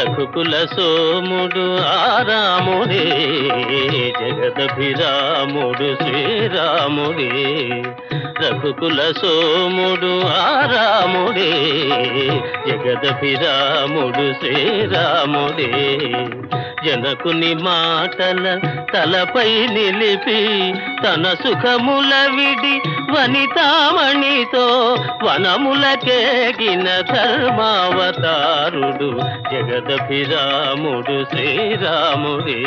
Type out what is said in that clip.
రఘుకుల సోముడు ఆరాముడే జగదభిరాముడు శ్రీరాముడే. రఘుకుల సోముడు ఆరాముడే జగదభిరాముడు శ్రీరాముడే. జనకుని మాటల తలపై నిలిపి తన సుఖముల విడి వనితామణితో వనములకేగిన ధర్మావతారుడు జగదభిరాముడు శ్రీరాముడే.